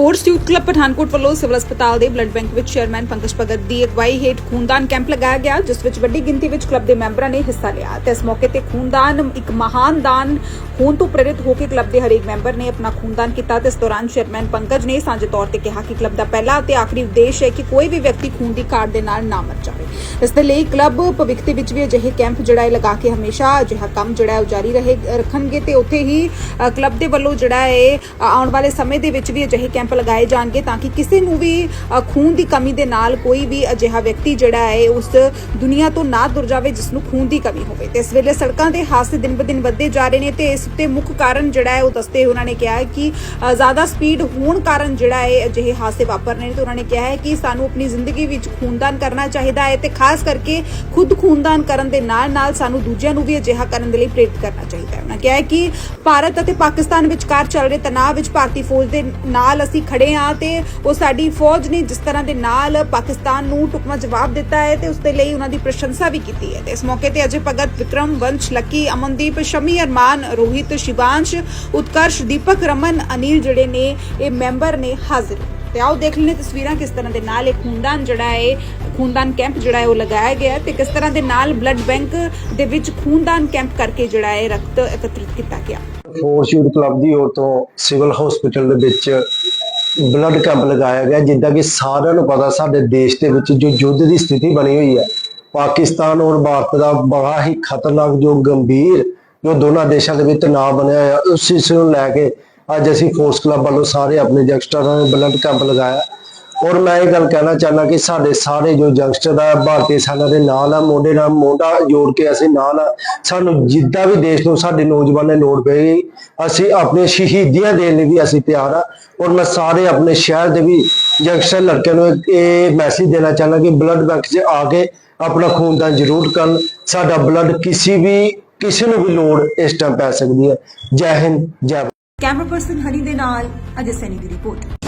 Sports youth club Pathankot ਵੱਲੋਂ civil ਹਸਪਤਾਲ ਦੇ ਬਲੱਡ ਬੈਂਕ ਵਿੱਚ ਚੇਅਰਮੈਨ ਪੰਕਜ ਭਗਤ ਦੀ ਅਗਵਾਈ ਹੇਠ ਖੂਨਦਾਨ ਕੈਂਪ ਲਗਾਇਆ ਗਿਆ, ਜਿਸ ਵਿੱਚ ਵੱਡੀ ਗਿਣਤੀ ਵਿੱਚ ਕਲੱਬ ਦੇ ਮੈਂਬਰਾਂ ਨੇ ਹਿੱਸਾ ਲਿਆ ਤੇ ਇਸ ਮੌਕੇ ਤੇ ਖੂਨਦਾਨ ਇੱਕ ਮਹਾਨ ਦਾਨ ਹੋਣ ਤੋਂ ਪ੍ਰੇਰਿਤ ਹੋ ਕੇ ਕਲੱਬ ਦੇ ਹਰੇਕ ਮੈਂਬਰ ਨੇ ਆਪਣਾ ਖੂਨਦਾਨ ਕੀਤਾ ਤੇ ਇਸ ਦੌਰਾਨ ਚੇਅਰਮੈਨ ਪੰਕਜ ਨੇ ਸਾਂਝੇ ਤੌਰ ਤੇ ਕਿਹਾ ਕਿ ਕਲੱਬ ਦਾ ਪਹਿਲਾ ਅਤੇ ਆਖਰੀ ਉਦੇਸ਼ ਹੈ ਕਿ ਕੋਈ ਵੀ ਵਿਅਕਤੀ ਖੂਨ ਦੀ ਘਾਟ ਦੇ ਨਾਲ ਨਾ ਮਰ ਜਾਵੇ। ਇਸ ਦੇ ਲਈ ਕਲੱਬ ਭਵਿੱਖ ਦੇ ਵਿੱਚ ਵੀ ਅਜਿਹੇ ਕੈਂਪ ਜਿਹੜਾ ਹੈ ਲਗਾ ਕੇ ਹਮੇਸ਼ਾ ਅਜਿਹਾ ਕੰਮ ਜਿਹੜਾ ਹੈ ਉਹ ਜਾਰੀ ਰਹੇ, ਰੱਖਣਗੇ ਤੇ ਉੱਥੇ ਹੀ ਕਲੱਬ ਦੇ ਵੱਲੋਂ ਜਿਹੜਾ ਹੈ ਆਉਣ ਵਾਲੇ ਸਮੇਂ ਦੇ ਵਿੱਚ ਵੀ ਅਜਿਹੇ ਕੈਂਪ ਲਗਾਏ ਜਾਣਗੇ ਤਾਂ ਕਿ ਕਿਸੇ ਨੂੰ ਵੀ ਖੂਨ ਦੀ ਕਮੀ ਦੇ ਨਾਲ ਕੋਈ ਵੀ ਅਜਿਹਾ ਵਿਅਕਤੀ ਜਿਹੜਾ ਹੈ, ਉਸ ਦੁਨੀਆ ਤੋਂ ਨਾ ਦੁਰ ਜਾਵੇ, ਜਿਸ ਨੂੰ ਖੂਨ ਦੀ ਕਮੀ ਹੋਵੇ। ਤੇ ਇਸ ਵੇਲੇ ਸੜਕਾਂ ਦੇ ਹਾਦਸੇ ਦਿਨ ਬ ਦਿਨ ਵੱਧਦੇ ਜਾ ਰਹੇ ਨੇ ਤੇ ਇਸ ਉੱਤੇ ਮੁੱਖ ਕਾਰਨ ਜਿਹੜਾ ਹੈ, ਉਹ ਦੱਸਦੇ ਉਹਨਾਂ ਨੇ ਕਿਹਾ ਹੈ ਕਿ ਜ਼ਿਆਦਾ ਸਪੀਡ ਹੋਣ ਕਾਰਨ ਜਿਹੜਾ ਹੈ, ਅਜਿਹੇ ਹਾਦਸੇ ਵਾਪਰ ਰਹੇ ਨੇ ਤੇ ਉਹਨਾਂ ਨੇ ਕਿਹਾ ਹੈ ਕਿ ਸਾਨੂੰ ਆਪਣੀ ਜ਼ਿੰਦਗੀ ਵਿੱਚ ਖੂਨਦਾਨ ਕਰਨਾ ਚਾਹੀਦਾ ਹੈ ਤੇ ਖਾਸ ਕਰਕੇ ਖੁਦ ਖੂਨਦਾਨ ਕਰਨ ਦੇ ਨਾਲ ਨਾਲ ਸਾਨੂੰ ਦੂਜਿਆਂ ਨੂੰ ਵੀ ਅਜਿਹਾ ਕਰਨ ਦੇ ਲਈ ਪ੍ਰੇਰਿਤ ਕਰਨਾ ਚਾਹੀਦਾ ਹੈ। ਉਹਨਾਂ ਕਿਹਾ ਹੈ ਕਿ ਭਾਰਤ ਅਤੇ ਪਾਕਿਸਤਾਨ ਵਿਚਕਾਰ ਚੱਲ ਰਹੇ ਤਣਾਅ ਵਿੱਚ ਭਾਰਤੀ ਫੌਜ ਦੇ ਨਾਲ ਅਸੀਂ ਖੜੇ ਹਾਂ ਤੇ ਉਹ ਸਾਡੀ ਫੌਜ ਨੇ ਜਿਸ ਤਰ੍ਹਾਂ ਦੇ ਨਾਲ ਪਾਕਿਸਤਾਨ ਨੂੰ ਟੁਕਮਾ ਜਵਾਬ ਦਿੱਤਾ ਹੈ ਤੇ ਉਸ ਦੇ ਲਈ ਉਹਨਾਂ ਦੀ ਪ੍ਰਸ਼ੰਸਾ ਵੀ ਕੀਤੀ ਹੈ। ਤੇ ਇਸ ਮੌਕੇ ਤੇ ਅਜੇ ਭਗਤ ਵਿਕਰਮ ਵੰਸ਼, ਲੱਕੀ ਅਮਨਦੀਪ, ਸ਼ਮੀ ਅਰਮਾਨ, ਰੋਹਿਤ ਸ਼ਿਵਾਂਸ਼, ਉਤਕਰਸ਼, ਦੀਪਕ ਰਮਨ, ਅਨਿਲ ਜਿਹੜੇ ਨੇ, ਇਹ ਮੈਂਬਰ ਨੇ ਹਾਜ਼ਰ। ਤੇ ਆਓ ਦੇਖ ਲੈਣੇ ਤਸਵੀਰਾਂ ਕਿਸ ਤਰ੍ਹਾਂ ਦੇ ਨਾਲ ਇਹ ਖੂਨਦਾਨ ਜਿਹੜਾ ਹੈ, ਖੂਨਦਾਨ ਕੈਂਪ ਜਿਹੜਾ ਹੈ ਉਹ ਲਗਾਇਆ ਗਿਆ ਤੇ ਕਿਸ ਤਰ੍ਹਾਂ ਦੇ ਨਾਲ ਬਲੱਡ ਬੈਂਕ ਦੇ ਵਿੱਚ ਖੂਨਦਾਨ ਕੈਂਪ ਕਰਕੇ ਜਿਹੜਾ ਹੈ ਰਕਤ ਇਕੱਤਰਿਤ ਕੀਤਾ ਗਿਆ। ਫੋਰਚੂਨ ਕਲੱਬ ਦੀ ओर ਤੋਂ ਸਿਵਲ ਹਸਪੀਟਲ ਦੇ ਵਿੱਚ ਬਲੱਡ ਕੈਂਪ ਲਗਾਇਆ ਗਿਆ, ਜਿੱਦਾਂ ਕਿ ਸਾਰਿਆਂ ਨੂੰ ਪਤਾ ਸਾਡੇ ਦੇਸ਼ ਦੇ ਵਿੱਚ ਜੋ ਯੁੱਧ ਦੀ ਸਥਿਤੀ ਬਣੀ ਹੋਈ ਹੈ, ਪਾਕਿਸਤਾਨ ਔਰ ਭਾਰਤ ਦਾ ਬੜਾ ਹੀ ਖਤਰਨਾਕ ਜੋ ਗੰਭੀਰ ਜੋ ਦੋਨਾਂ ਦੇਸ਼ਾਂ ਦੇ ਵਿੱਚ ਤਣਾਅ ਬਣਿਆ ਹੋਇਆ, ਉਸ ਚੀਜ਼ ਨੂੰ ਲੈ ਕੇ ਅੱਜ ਅਸੀਂ ਫੋਰਸ ਕਲੱਬ ਵੱਲੋਂ ਸਾਰੇ ਆਪਣੇ ਯੰਗਸਟਰਾਂ ਨੇ ਬਲੱਡ ਕੈਂਪ ਲਗਾਇਆ। ਔਰ ਮੈਂ ਇਹ ਗੱਲ ਕਹਿਣਾ ਚਾਹੁੰਦਾ ਕਿ ਸਾਡੇ ਸਾਰੇ ਜੋ ਯੰਗਸਟਰ ਆ ਭਾਰਤੀ ਸੈਨਾ ਦੇ ਨਾਲ ਆ, ਮੋਢੇ ਨਾਲ ਮੋਢਾ ਜੋੜ ਕੇ ਅਸੀਂ ਨਾਲ ਆ। ਸਾਨੂੰ ਜਿੱਦਾਂ ਵੀ ਦੇਸ਼ ਨੂੰ ਸਾਡੇ ਨੌਜਵਾਨਾਂ ਨੇ ਲੋੜ ਪਏਗੀ, ਅਸੀਂ ਆਪਣੀਆਂ ਸ਼ਹੀਦੀਆਂ ਦੇਣ ਲਈ ਵੀ ਅਸੀਂ ਤਿਆਰ ਆ। ਔਰ ਮੈਂ ਸਾਰੇ ਆਪਣੇ ਸ਼ਹਿਰ ਦੇ ਵੀ ਯੰਗਸਟਰ ਲੜਕਿਆਂ ਨੂੰ ਇਹ ਮੈਸੇਜ ਦੇਣਾ ਚਾਹੁੰਦਾ ਕਿ ਬਲੱਡ ਬੈਂਕ 'ਚ ਆ ਕੇ ਆਪਣਾ ਖੂਨਦਾਨ ਜ਼ਰੂਰ ਕਰਨ। ਸਾਡਾ ਬਲੱਡ ਕਿਸੇ ਵੀ ਕਿਸੇ ਨੂੰ ਵੀ ਲੋੜ ਇਸ ਟਾਈਮ ਪੈ ਸਕਦੀ ਹੈ। ਜੈ ਹਿੰਦ, ਜੈ ਕੈਮਰਾ ਪਰਸਨ ਹਨੀ ਦੇ ਨਾਲ, ਅਜੇ ਸੈਨੀ ਦੀ ਰਿਪੋਰਟ